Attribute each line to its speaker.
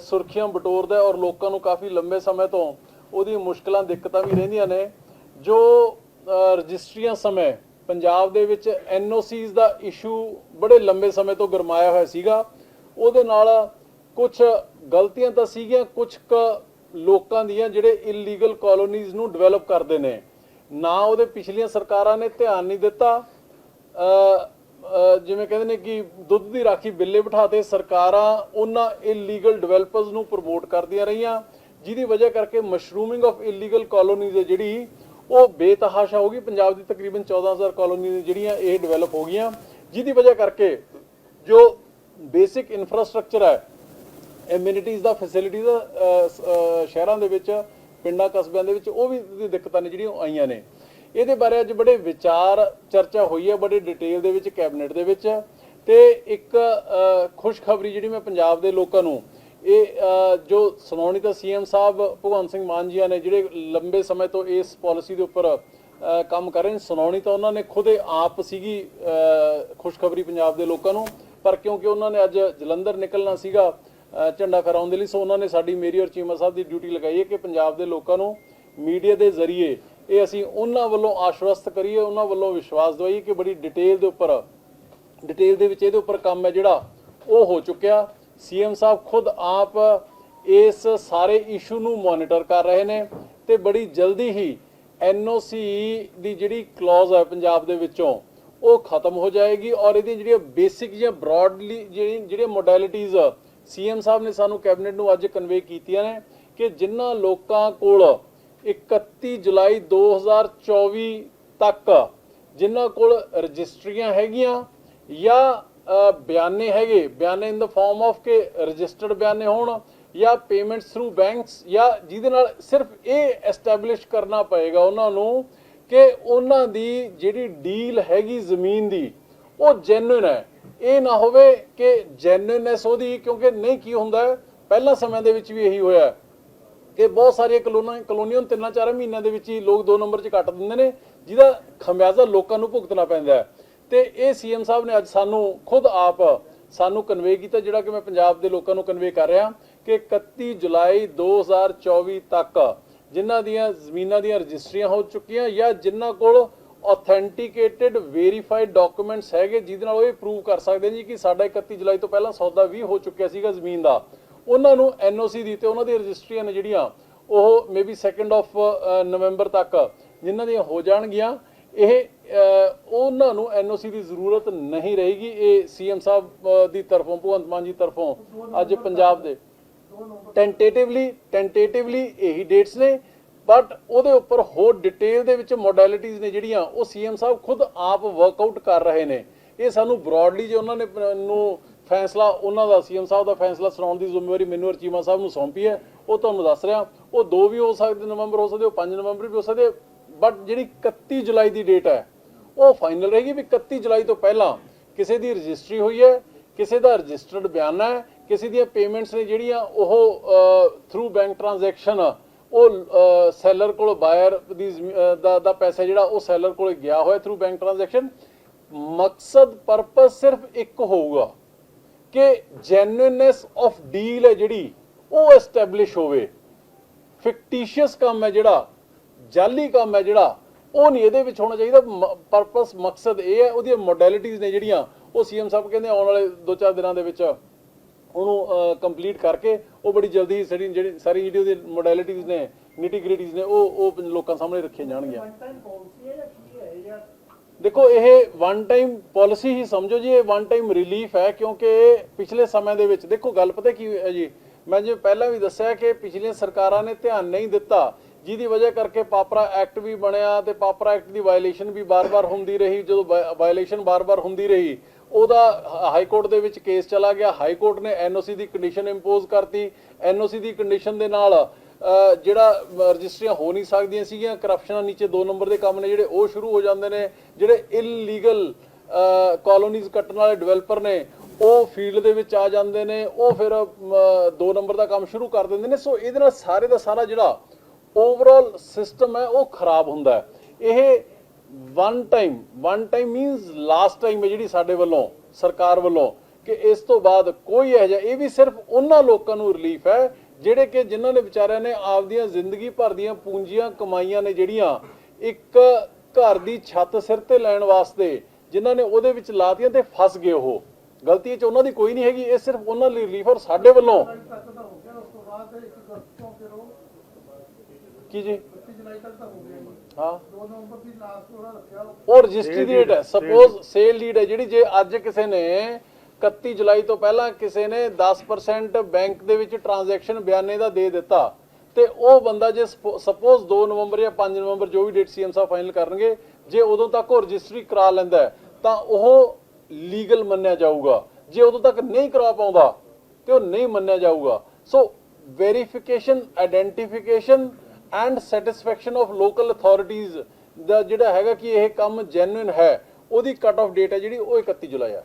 Speaker 1: ਸੁਰਖੀਆਂ ਬਟੋਰਦਾ ਔਰ ਲੋਕਾਂ ਨੂੰ ਕਾਫੀ ਲੰਬੇ ਸਮੇਂ ਤੋਂ ਉਹਦੀ ਮੁਸ਼ਕਲਾਂ, ਦਿੱਕਤਾਂ ਵੀ ਰਹਿੰਦੀਆਂ ਨੇ। ਜੋ ਰਜਿਸਟਰੀਆਂ ਸਮੇਂ ਪੰਜਾਬ ਦੇ ਵਿੱਚ ਐਨਓਸੀਜ਼ ਦਾ ਇਸ਼ੂ ਬੜੇ ਲੰਬੇ ਸਮੇਂ ਤੋਂ ਗਰਮਾਇਆ ਹੋਇਆ ਸੀਗਾ। ਉਹਦੇ ਨਾਲ ਕੁਝ ਗਲਤੀਆਂ ਤਾਂ ਸੀਗੀਆਂ ਕੁਝ ਕ ਲੋਕਾਂ ਦੀਆਂ ਜਿਹੜੇ ਇਲੀਗਲ ਕਾਲੋਨੀਜ਼ ਨੂੰ ਡਿਵੈਲਪ ਕਰਦੇ ਨੇ। ਨਾ ਉਹਦੇ ਪਿਛਲੀਆਂ ਸਰਕਾਰਾਂ ਨੇ ਧਿਆਨ ਨਹੀਂ ਦਿੱਤਾ। ਜਿਵੇਂ ਕਹਿੰਦੇ ਨੇ ਕਿ ਦੁੱਧ ਦੀ ਰਾਖੀ ਬਿੱਲੇ ਬਿਠਾਤੇ, ਸਰਕਾਰਾਂ ਉਹਨਾਂ ਇਲੀਗਲ ਡਿਵੈਲਪਰਸ ਨੂੰ ਪ੍ਰਮੋਟ ਕਰਦੀਆਂ ਰਹੀਆਂ, ਜਿਹਦੀ ਵਜ੍ਹਾ ਕਰਕੇ ਮਸ਼ਰੂਮਿੰਗ ਆਫ ਇਲੀਗਲ ਕਾਲੋਨੀਜ਼ ਹੈ ਜਿਹੜੀ, ਉਹ ਬੇਤਹਾਸ਼ਾ ਹੋ ਗਈ। ਪੰਜਾਬ ਦੀ ਤਕਰੀਬਨ 14000 ਕਾਲੋਨੀਜ਼ ਜਿਹੜੀਆਂ ਇਹ ਡਿਵੈਲਪ ਹੋ ਗਈਆਂ, ਜਿਹਦੀ ਵਜ੍ਹਾ ਕਰਕੇ ਜੋ ਬੇਸਿਕ ਇਨਫਰਾਸਟ੍ਰਕਚਰ ਹੈ ਐਮਿਨਿਟੀਜ਼ ਦਾ ਫੈਸਿਲਿਟੀਜ਼ ਦਾ ਸ਼ਹਿਰਾਂ ਦੇ ਵਿੱਚ, ਪਿੰਡਾਂ, ਕਸਬਿਆਂ ਦੇ ਵਿੱਚ, ਉਹ ਵੀ ਦਿੱਕਤਾਂ ਨੇ ਜਿਹੜੀਆਂ ਉਹ ਆਈਆਂ ਨੇ। ਇਹਦੇ ਬਾਰੇ ਅੱਜ ਬੜੇ ਵਿਚਾਰ ਚਰਚਾ ਹੋਈ ਹੈ, ਬੜੇ ਡਿਟੇਲ ਦੇ ਵਿੱਚ ਕੈਬਨਿਟ ਦੇ ਵਿੱਚ। ਤੇ ਇੱਕ ਖੁਸ਼ਖਬਰੀ ਜਿਹੜੀ ਮੈਂ ਪੰਜਾਬ ਦੇ ਲੋਕਾਂ ਨੂੰ, ਇਹ ਜੋ ਸੁਣਾਉਣੀ ਤਾਂ ਸੀਐਮ ਸਾਹਿਬ, ਭਗਵੰਤ ਸਿੰਘ ਮਾਨ ਜੀਆਂ ਨੇ ਜਿਹੜੇ ਲੰਬੇ ਸਮੇਂ ਤੋਂ ਇਸ ਪਾਲਿਸੀ ਦੇ ਉੱਪਰ ਕੰਮ ਕਰ ਰਹੇ ਨੇ, ਸੁਣਾਉਣੀ ਤਾਂ ਉਹਨਾਂ ਨੇ ਖੁਦ ਆਪ ਸੀਗੀ ਖੁਸ਼ਖਬਰੀ ਪੰਜਾਬ ਦੇ ਲੋਕਾਂ ਨੂੰ। ਪਰ ਕਿਉਂਕਿ ਉਹਨਾਂ ਨੇ ਅੱਜ ਜਲੰਧਰ ਨਿਕਲਣਾ ਸੀਗਾ ਝੰਡਾ ਫਹਿਰਾਉਣ ਦੇ ਲਈ, ਸੋ ਉਹਨਾਂ ਨੇ ਸਾਡੀ ਮੇਰੀ ਔਰ ਚੀਮਾ ਸਾਹਿਬ ਦੀ ਡਿਊਟੀ ਲਗਾਈ ਹੈ ਕਿ ਪੰਜਾਬ ਦੇ ਲੋਕਾਂ ਨੂੰ ਮੀਡੀਆ ਦੇ ਜ਼ਰੀਏ ਇਹ ਅਸੀਂ ਉਹਨਾਂ ਵੱਲੋਂ ਆਸ਼ਵਸਤ ਕਰੀਏ, ਉਹਨਾਂ ਵੱਲੋਂ ਵਿਸ਼ਵਾਸ ਦਵਾਈਏ ਕਿ ਬੜੀ ਡਿਟੇਲ ਦੇ ਉੱਪਰ ਡਿਟੇਲ ਦੇ ਵਿੱਚ ਇਹਦੇ ਉੱਪਰ ਕੰਮ ਹੈ ਜਿਹੜਾ ਉਹ ਹੋ ਚੁੱਕਿਆ। ਸੀਐਮ ਸਾਹਿਬ ਖੁਦ ਆਪ ਇਸ ਸਾਰੇ ਇਸ਼ੂ ਨੂੰ ਮੋਨੀਟਰ ਕਰ ਰਹੇ ਨੇ ਤੇ ਬੜੀ ਜਲਦੀ ਹੀ ਐਨਓਸੀ ਦੀ ਜਿਹੜੀ ਕਲੌਜ਼ ਹੈ ਪੰਜਾਬ ਦੇ ਵਿੱਚੋਂ, ਉਹ ਖਤਮ ਹੋ ਜਾਏਗੀ ਔਰ ਇਹਦੀ ਜਿਹੜੀਆਂ ਬੇਸਿਕ ਜਾਂ ਬ੍ਰੌਡਲੀ ਜਿਹੜੀ ਜਿਹੜੀਆਂ ਮੋਡੈਲਿਟੀਜ਼ ਸੀਐਮ ਸਾਹਿਬ ਨੇ ਸਾਨੂੰ ਕੈਬਨਿਟ ਨੂੰ ਅੱਜ ਕਨਵੇ ਕੀਤੀਆਂ ਨੇ ਕਿ ਜਿਨ੍ਹਾਂ ਲੋਕਾਂ ਕੋਲ 31 ਜੁਲਾਈ 2024 ਤੱਕ ਜਿਨ੍ਹਾਂ ਕੋਲ ਰਜਿਸਟਰੀਆਂ ਹੈਗੀਆਂ ਜਾਂ ਬਿਆਨੇ ਹੈਗੇ, ਬਿਆਨੇ ਇਨ ਦਾ ਫਾਰਮ ਆਫ ਕੇ ਰਜਿਸਟਰਡ ਬਿਆਨੇ ਹੋਣ ਜਾਂ ਪੇਮੈਂਟਸ ਥਰੂ ਬੈਂਕਸ ਜਾਂ ਜਿਹਦੇ ਨਾਲ ਸਿਰਫ ਇਹ ਐਸਟੈਬਲਿਸ਼ ਕਰਨਾ ਪਏਗਾ ਉਹਨਾਂ ਨੂੰ ਕਿ ਉਹਨਾਂ ਦੀ ਜਿਹੜੀ ਡੀਲ ਹੈਗੀ ਜ਼ਮੀਨ ਦੀ, ਉਹ ਜੈਨੂਇਨ ਹੈ। ਇਹ ਨਾ ਹੋਵੇ ਕਿ ਜੈਨੂਇਨਨੈਸ ਉਹਦੀ, ਕਿਉਂਕਿ ਨਹੀਂ ਕੀ ਹੁੰਦਾ, ਪਹਿਲਾਂ ਸਮੇਂ ਦੇ ਵਿੱਚ ਵੀ ਇਹੀ ਹੋਇਆ। ਹੈ ਕਿ ਬਹੁਤ ਸਾਰੀਆਂ ਕਲੋਨੀਆਂ ਕਲੋਨੀਆਂ ਨੂੰ ਤਿੰਨਾਂ ਚਾਰਾਂ ਮਹੀਨਿਆਂ ਦੇ ਵਿੱਚ ਹੀ ਲੋਕ ਦੋ ਨੰਬਰ 'ਚ ਕੱਟ ਦਿੰਦੇ ਨੇ, ਜਿਹਦਾ ਖਮਿਆਜ਼ਾ ਲੋਕਾਂ ਨੂੰ ਭੁਗਤਣਾ ਪੈਂਦਾ ਹੈ। ਤੇ ਇਹ ਸੀਐਮ ਸਾਹਿਬ ਨੇ ਅੱਜ ਸਾਨੂੰ ਖੁਦ ਆਪ ਸਾਨੂੰ ਕਨਵੇ ਕੀਤਾ, ਜਿਹੜਾ ਕਿ ਮੈਂ ਪੰਜਾਬ ਦੇ ਲੋਕਾਂ ਨੂੰ ਕਨਵੇ ਕਰ ਰਿਹਾ ਕਿ 31 ਜੁਲਾਈ 2024 ਤੱਕ ਜਿਨ੍ਹਾਂ ਦੀਆਂ ਜ਼ਮੀਨਾਂ ਦੀਆਂ ਰਜਿਸਟਰੀਆਂ ਹੋ ਚੁੱਕੀਆਂ ਜਾਂ ਜਿਨ੍ਹਾਂ ਕੋਲ ਆਥੈਂਟੀਕੇਟਿਡ ਵੈਰੀਫਾਈਡ ਡਾਕੂਮੈਂਟਸ ਹੈਗੇ, ਜਿਹਦੇ ਨਾਲ ਉਹ ਇਹ ਪ੍ਰੂਵ ਕਰ ਸਕਦੇ ਜੀ ਕਿ ਸਾਡਾ 31 ਜੁਲਾਈ ਤੋਂ ਪਹਿਲਾਂ ਸੌਦਾ ਵੀ ਹੋ ਚੁੱਕਿਆ ਸੀਗਾ ਜ਼ਮੀਨ ਦਾ। ਉਹਨਾਂ ਨੂੰ ਐਨਓਸੀ ਦੀ ਤੇ ਉਹਨਾਂ ਦੀਆਂ ਰਜਿਸਟਰੀਆਂ ਨੇ ਜਿਹੜੀਆਂ, ਉਹ ਮੇਬੀ 2nd ਆਫ ਨਵੰਬਰ ਤੱਕ ਜਿਨ੍ਹਾਂ ਦੀਆਂ ਹੋ ਜਾਣਗੀਆਂ, ਇਹ ਉਹਨਾਂ ਨੂੰ ਐਨਓਸੀ ਦੀ ਜ਼ਰੂਰਤ ਨਹੀਂ ਰਹੇਗੀ। ਇਹ ਸੀਐਮ ਸਾਹਿਬ ਦੀ ਤਰਫੋਂ, ਭਗਵੰਤ ਮਾਨ ਜੀ ਤਰਫੋਂ ਅੱਜ ਪੰਜਾਬ ਦੇ ਟੈਂਟੇਟਿਵਲੀ ਟੈਂਟੇਟਿਵਲੀ ਇਹੀ ਡੇਟਸ ਨੇ ਬਟ ਉਹਦੇ ਉੱਪਰ ਹੋਰ ਡਿਟੇਲ ਦੇ ਵਿੱਚ ਮੋਡੈਲਿਟੀਜ਼ ਨੇ ਜਿਹੜੀਆਂ, ਉਹ ਸੀਐਮ ਸਾਹਿਬ ਖੁਦ ਆਪ ਵਰਕਆਊਟ ਕਰ ਰਹੇ ਨੇ। ਇਹ ਸਾਨੂੰ ਬ੍ਰੌਡਲੀ ਜੇ ਉਹਨਾਂ ਨੇ ਨੂੰ ਫੈਸਲਾ ਉਹਨਾਂ ਦਾ, ਸੀਐਮ ਸਾਹਿਬ ਦਾ ਫੈਸਲਾ ਸੁਣਾਉਣ ਦੀ ਜ਼ਿੰਮੇਵਾਰੀ ਮੈਨੂੰ ਔਰ ਚੀਮਾ ਸਾਹਿਬ ਨੂੰ ਸੌਂਪੀ ਹੈ। ਉਹ ਤੁਹਾਨੂੰ ਦੱਸ ਰਿਹਾ। ਉਹ 2 ਵੀ ਹੋ ਸਕਦੇ, ਨਵੰਬਰ ਹੋ ਸਕਦੇ, ਉਹ 5 ਨਵੰਬਰ ਵੀ ਹੋ ਸਕਦੇ, ਬਟ ਜਿਹੜੀ 31 ਜੁਲਾਈ ਦੀ ਡੇਟ ਹੈ, ਉਹ ਫਾਈਨਲ ਰਹੇਗੀ ਵੀ 31 ਜੁਲਾਈ ਤੋਂ ਪਹਿਲਾਂ ਕਿਸੇ ਦੀ ਰਜਿਸਟਰੀ ਹੋਈ ਹੈ, ਕਿਸੇ ਦਾ ਰਜਿਸਟਰਡ ਬਿਆਨਾ ਹੈ, ਕਿਸੇ ਦੀਆਂ ਪੇਮੈਂਟਸ ਨੇ ਜਿਹੜੀਆਂ ਉਹ ਥਰੂ ਬੈਂਕ ਟ੍ਰਾਂਜੈਕਸ਼ਨ ਉਹ ਸੈਲਰ ਕੋਲ ਬਾਇਰ ਦੀ ਦਾ ਦਾ ਪੈਸਾ ਜਿਹੜਾ ਉਹ ਸੈਲਰ ਕੋਲ ਗਿਆ ਹੋਇਆ ਥਰੂ ਬੈਂਕ ਟ੍ਰਾਂਜੈਕਸ਼ਨ ਮਕਸਦ ਪਰਪਸ ਸਿਰਫ ਇੱਕ ਹੋਊਗਾ। ਕਿ ਜੈਨੂਇਨਨੈਸ ਆਫ ਡੀਲ ਹੈ ਜਿਹੜੀ, ਉਹ ਐਸਟੈਬਲਿਸ਼ ਹੋਵੇ। ਫਿਕਟੀਸ਼ੀਅਸ ਕੰਮ ਹੈ ਜਿਹੜਾ ਜਾਲੀ ਕੰਮ ਹੈ ਜਿਹੜਾ, ਉਹ ਨਹੀਂ ਇਹਦੇ ਵਿੱਚ ਹੋਣਾ ਚਾਹੀਦਾ। ਪਰਪਸ ਮਕਸਦ ਇਹ ਹੈ, ਉਹਦੀਆਂ ਮੋਡੈਲਿਟੀਜ਼ ਨੇ ਜਿਹੜੀਆਂ, ਉਹ ਸੀਐਮ ਸਾਹਿਬ ਕਹਿੰਦੇ ਆਉਣ ਵਾਲੇ 2-4 ਦਿਨਾਂ ਦੇ ਵਿੱਚ ਉਹਨੂੰ ਕੰਪਲੀਟ ਕਰਕੇ, ਉਹ ਬੜੀ ਜਲਦੀ ਹੀ ਸਾਰੀ ਜਿਹੜੀ ਸਾਰੀ ਜਿਹੜੀ ਉਹਦੀ ਮੋਡੈਲਿਟੀਜ਼ ਨੇ ਨਿਟੀ ਗ੍ਰਿਟੀਜ਼ ਨੇ, ਉਹ ਉਹ ਲੋਕਾਂ ਸਾਹਮਣੇ ਰੱਖੀਆਂ ਜਾਣਗੀਆਂ। ਦੇਖੋ, ਇਹ ਵਨ ਟਾਈਮ ਪਾਲਿਸੀ ਹੀ ਸਮਝੋ ਜੀ, ਇਹ ਵਨ ਟਾਈਮ ਰਿਲੀਫ ਹੈ, ਕਿਉਂਕਿ ਪਿਛਲੇ ਸਮੇਂ ਦੇ ਵਿੱਚ, ਦੇਖੋ, ਗੱਲ ਪਤਾ ਕੀ ਹੈ ਜੀ? ਮੈਂ ਜੇ ਪਹਿਲਾਂ ਵੀ ਦੱਸਿਆ ਕਿ ਪਿਛਲੀਆਂ ਸਰਕਾਰਾਂ ਨੇ ਧਿਆਨ ਨਹੀਂ ਦਿੱਤਾ, ਜਿਹਦੀ ਵਜ੍ਹਾ ਕਰਕੇ ਪਾਪਰਾ ਐਕਟ ਵੀ ਬਣਿਆ ਤੇ ਪਾਪਰਾ ਐਕਟ ਦੀ ਵਾਇਲੇਸ਼ਨ ਵੀ ਬਾਰ-ਬਾਰ ਹੁੰਦੀ ਰਹੀ, ਜਦੋਂ ਵਾਇਲੇਸ਼ਨ ਬਾਰ-ਬਾਰ ਹੁੰਦੀ ਰਹੀ, ਉਹਦਾ ਹਾਈ ਕੋਰਟ ਦੇ ਵਿੱਚ ਕੇਸ ਚਲਾ ਗਿਆ। ਹਾਈ ਕੋਰਟ ਨੇ ਐਨਓਸੀ ਦੀ ਕੰਡੀਸ਼ਨ ਇੰਪੋਜ਼ ਕਰਤੀ। ਐਨਓਸੀ ਦੀ ਕੰਡੀਸ਼ਨ ਦੇ ਨਾਲ ਜਿਹੜਾ ਰਜਿਸਟਰੀਆਂ ਹੋ ਨਹੀਂ ਸਕਦੀਆਂ ਸੀਗੀਆਂ ਕਰਪਸ਼ਨਾਂ ਨੀਚੇ 2 ਨੰਬਰ ਦੇ ਕੰਮ ਨੇ ਜਿਹੜੇ, ਉਹ ਸ਼ੁਰੂ ਹੋ ਜਾਂਦੇ ਨੇ, ਜਿਹੜੇ ਇਲੀਗਲ ਕਾਲੋਨੀਜ਼ ਕੱਟਣ ਵਾਲੇ ਡਿਵੈਲਪਰ ਨੇ, ਉਹ ਫੀਲਡ ਦੇ ਵਿੱਚ ਆ ਜਾਂਦੇ ਨੇ, ਉਹ ਫਿਰ 2 ਨੰਬਰ ਦਾ ਕੰਮ ਸ਼ੁਰੂ ਕਰ ਦਿੰਦੇ ਨੇ। ਸੋ ਇਹਦੇ ਨਾਲ ਸਾਰੇ ਦਾ ਸਾਰਾ ਜਿਹੜਾ ਓਵਰਆਲ ਸਿਸਟਮ ਹੈ, ਉਹ ਖਰਾਬ ਹੁੰਦਾ ਹੈ। ਇਹ one time one time means last time ਹੈ ਜਿਹੜੀ ਸਾਡੇ ਵੱਲੋਂ, ਸਰਕਾਰ ਵੱਲੋਂ, ਕਿ ਇਸ ਤੋਂ ਬਾਅਦ ਕੋਈ ਇਹ ਜਿਹਾ, ਇਹ ਵੀ ਸਿਰਫ ਉਹਨਾਂ ਲੋਕਾਂ ਨੂੰ ਰਿਲੀਫ ਹੈ ਜਿਹੜੇ ਕਿ ਜਿਨ੍ਹਾਂ ਨੇ ਵਿਚਾਰਿਆਂ ਨੇ ਆਪਦੀਆਂ ਜ਼ਿੰਦਗੀ ਭਰ ਦੀਆਂ ਪੂੰਜੀਆਂ ਕਮਾਈਆਂ ਨੇ ਜਿਹੜੀਆਂ ਇੱਕ ਘਰ ਦੀ ਛੱਤ ਸਿਰ ਤੇ ਲੈਣ ਵਾਸਤੇ ਜਿਨ੍ਹਾਂ ਨੇ ਉਹਦੇ ਵਿੱਚ ਲਾਤੀਆਂ ਤੇ ਫਸ ਗਏ ਉਹ। ਗਲਤੀ ਚ ਉਹਨਾਂ ਦੀ ਕੋਈ ਨਹੀਂ ਹੈਗੀ ਇਹ ਸਿਰਫ ਉਹਨਾਂ ਲਈ ਰਿਲੀਫ ਔਰ ਸਾਡੇ ਵੱਲੋਂ। ਕੀ ਜੀ?
Speaker 2: 31 ਜੁਲਾਈ ਤੱਕ ਤਾਂ ਹੋ। ਗਿਆ ਜੀ
Speaker 1: ਹਾਂ
Speaker 2: 2 ਨਵੰਬਰ ਦੀ ਲਾਸਟ ਉਹਨਾਂ ਰੱਖਿਆ
Speaker 1: ਉਹ ਰਜਿਸਟਰੀ ਦੀ ਡੇਟ ਹੈ ਸਪੋਜ਼ ਸੇਲ ਡੀਡ ਹੈ ਜਿਹੜੀ ਜੇ ਅੱਜ ਕਿਸੇ ਨੇ 31 ਜੁਲਾਈ ਤੋਂ ਪਹਿਲਾਂ ਕਿਸੇ ਨੇ 10% ਬੈਂਕ ਦੇ ਵਿੱਚ ਟ੍ਰਾਂਜੈਕਸ਼ਨ ਬਿਆਨੇ ਦਾ ਦੇ ਦਿੱਤਾ ਤੇ ਉਹ ਬੰਦਾ ਜੇ ਸਪੋਜ਼ 2 ਨਵੰਬਰ ਜਾਂ 5 ਨਵੰਬਰ ਜੋ ਵੀ ਡੇਟ ਸੀਐਮ ਸਾਹਿਬ ਫਾਈਨਲ ਕਰਨਗੇ, ਜੇ ਉਦੋਂ ਤੱਕ ਉਹ ਰਜਿਸਟਰੀ ਕਰਾ ਲੈਂਦਾ ਤਾਂ ਉਹ ਲੀਗਲ ਮੰਨਿਆ ਜਾਊਗਾ। ਜੇ ਉਦੋਂ ਤੱਕ ਨਹੀਂ ਕਰਾ ਪਾਉਂਦਾ, ਤੇ ਉਹ ਨਹੀਂ ਮੰਨਿਆ ਜਾਊਗਾ। So verification identification and satisfaction of local authorities ਦਾ ਜਿਹੜਾ ਹੈਗਾ ਕਿ ਇਹ ਕੰਮ ਜੈਨੂਇਨ ਹੈ, ਉਹਦੀ ਕਟ ਆਫ ਡੇਟ ਹੈ ਜਿਹੜੀ ਉਹ 31 ਜੁਲਾਈ ਹੈ।